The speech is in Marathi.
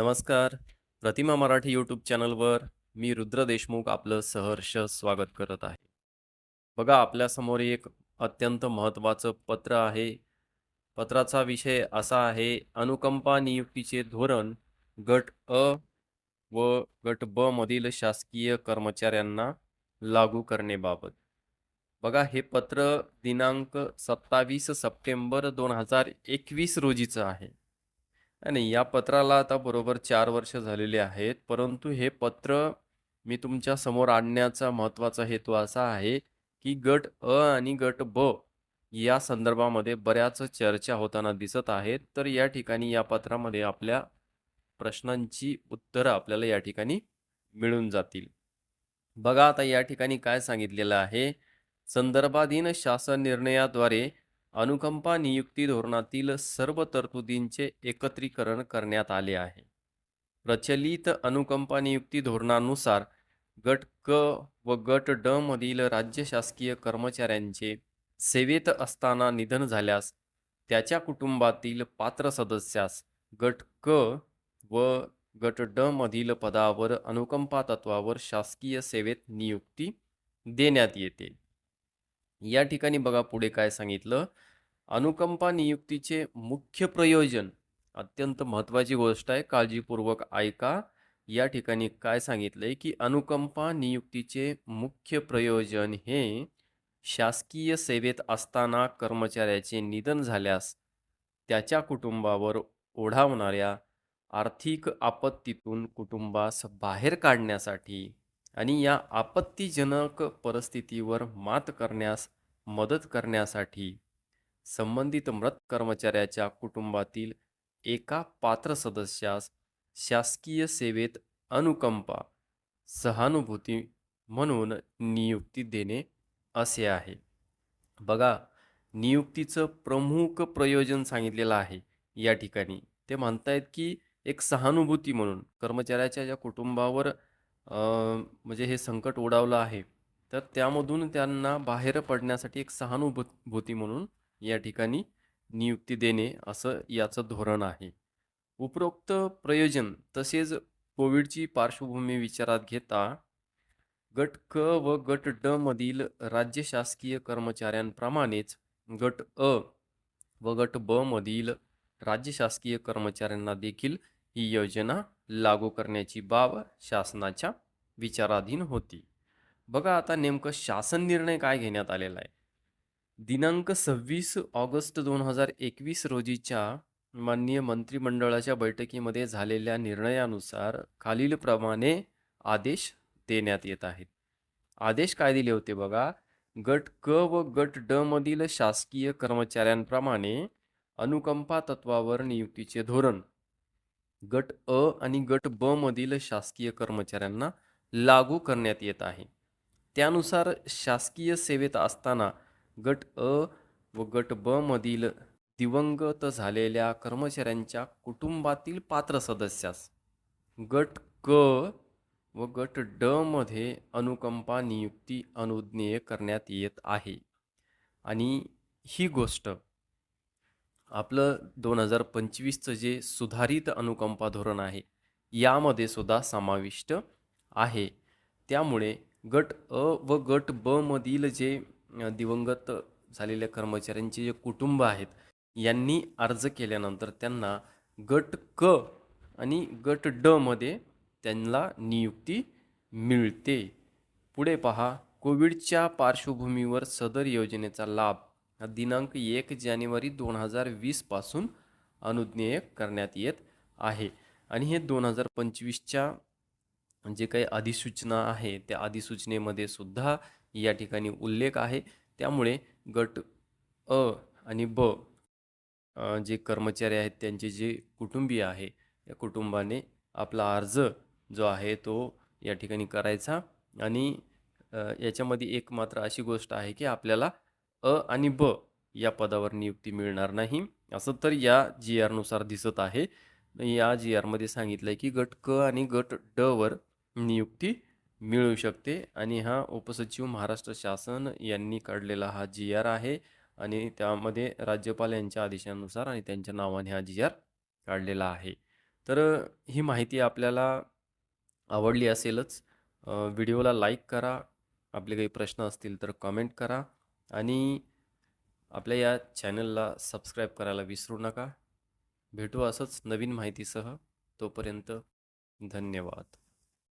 नमस्कार. प्रतिमा मराठी यूट्यूब चॅनलवर मी रुद्र देशमुख आपलं सहर्ष स्वागत करत आहे. बघा आपल्यासमोर एक अत्यंत महत्त्वाचं पत्र आहे. पत्राचा विषय असा आहे अनुकंपा नियुक्तीचे धोरण गट अ व गट ब मधील शासकीय कर्मचाऱ्यांना लागू करण्याबाबत. बघा हे पत्र दिनांक 27 सप्टेंबर 2021 रोजीचं आहे. आणि या पत्राला आता बरोबर 4 वर्ष झालेली आहेत. परंतु हे पत्र मी तुमच्यासमोर आणण्याचा महत्त्वाचा हेतू असा आहे, की गट अ आणि गट ब या संदर्भामध्ये बऱ्याच चर्चा होताना दिसत आहेत. तर या ठिकाणी या पत्रामध्ये आपल्या प्रश्नांची उत्तरं आपल्याला या ठिकाणी मिळून जातील. बघा आता या ठिकाणी काय सांगितलेलं आहे, संदर्भाधीन शासन निर्णयाद्वारे अनुकंपा नियुक्ती धोरणातील सर्व तरतुदींचे एकत्रीकरण करण्यात आले आहे. प्रचलित अनुकंपा नियुक्ती धोरणानुसार गट क व गट ड मधील राज्य शासकीय कर्मचाऱ्यांचे सेवेत असताना निधन झाल्यास त्याच्या कुटुंबातील पात्र सदस्यास गट क व गट ड मधील पदावर अनुकंपा तत्वावर शासकीय सेवेत नियुक्ती देण्यात येते. या ठिकाणी बघा पुढे काय सांगितलं, अनुकंपा नियुक्तीचे मुख्य प्रयोजन अत्यंत महत्त्वाची गोष्ट आहे, काळजीपूर्वक ऐका. या ठिकाणी काय सांगितलंय, की अनुकंपा नियुक्तीचे मुख्य प्रयोजन हे शासकीय सेवेत असताना कर्मचाऱ्याचे निधन झाल्यास त्याच्या कुटुंबावर ओढावणाऱ्या आर्थिक आपत्तीतून कुटुंबास बाहेर काढण्यासाठी आणि या आपत्तीजनक परिस्थितीवर मात करण्यास मदत करण्यासाठी संबंधित मृत कर्मचाऱ्याच्या कुटुंबातील एका पात्र सदस्यास शासकीय सेवेत अनुकंपा, सहानुभूती म्हणून नियुक्ती देणे असे आहे. बघा नियुक्तीचं प्रमुख प्रयोजन सांगितलेलं आहे या ठिकाणी. ते म्हणतायत, की एक सहानुभूती म्हणून कर्मचाऱ्याच्या ज्या कुटुंबावर म्हणजे हे संकट ओढावलं आहे, तर त्यामधून त्यांना बाहेर पडण्यासाठी एक सहानुभूती म्हणून या ठिकाणी नियुक्ती देणे असं याचं धोरण आहे. उपरोक्त प्रयोजन तसेच कोविडची पार्श्वभूमी विचारात घेता गट क व गट ड मधील राज्य शासकीय कर्मचाऱ्यांप्रमाणेच गट अ व गट ब मधील राज्य शासकीय कर्मचाऱ्यांना देखील ही योजना लागू करण्याची बाब शासनाच्या विचाराधीन होती. बघा आता नेमकं शासन निर्णय काय घेण्यात आलेला आहे. दिनांक 26 ऑगस्ट 2021 रोजीच्या माननीय मंत्रिमंडळाच्या बैठकीमध्ये झालेल्या निर्णयानुसार खालीलप्रमाणे आदेश देण्यात येत आहेत. आदेश काय दिले होते बघा, गट क व गट ड मधील शासकीय कर्मचाऱ्यांप्रमाणे अनुकंपा तत्वावर नियुक्तीचे धोरण गट अ आणि गट ब मधील शासकीय कर्मचाऱ्यांना लागू करण्यात येत आहे. त्यानुसार शासकीय सेवेत असताना गट अ व गट ब मधील दिवंगत झालेल्या कर्मचाऱ्यांच्या कुटुंबातील पात्र सदस्यास गट क व गट ड मध्ये अनुकंपा नियुक्ती अनुज्ञेय करण्यात येत आहे. आणि ही गोष्ट आपलं 2025चं जे सुधारित अनुकंपा धोरण आहे, यामध्ये सुद्धा समाविष्ट आहे. त्यामुळे गट अ व गट ब मधील जे दिवंगत झालेल्या कर्मचाऱ्यांचे जे कुटुंब आहेत, यांनी अर्ज केल्यानंतर त्यांना गट क आणि गट ड मध्ये त्यांना नियुक्ती मिळते. पुढे पहा, कोविडच्या पार्श्वभूमीवर सदर योजनेचा लाभ दिनांक एक जानेवारी दोन हजार वीसपासून अनुज्ञेय करण्यात येत आहे. आणि हे 2025च्या जे काही अधिसूचना आहे, त्या अधिसूचनेमध्ये सुद्धा या ठिकाणी उल्लेख आहे. त्यामुळे गट अ आणि ब जे कर्मचारी आहेत त्यांचे जे कुटुंबीय आहे, त्या कुटुंबाने आपला अर्ज जो आहे तो या ठिकाणी करायचा आणि याच्यामध्ये एक मात्र अशी गोष्ट आहे, की आपल्याला अ आणि ब या पदावर नियुक्ती मिळणार नाही. असं तर या जी-आरनुसार दिसत आहे. या जी-आरमध्ये सांगितलं आहे की गट क आणि गट ड वर नियुक्ती मिळू शकते आणि हा उपसचिव महाराष्ट्र शासन यांनी काढलेला हा जी-आर आहे आणि त्यामध्ये राज्यपाल यांच्या आदेशानुसार आणि त्यांच्या नावाने हा जी-आर काढलेला आहे. तर ही माहिती आपल्याला आवडली असेलच. व्हिडिओला लाईक करा. आपले काही प्रश्न असतील तर कमेंट करा आणि आपल्या या चॅनलला सबस्क्राईब करायला विसरू नका. भेटू असंच नवीन माहितीसह. तोपर्यंत धन्यवाद.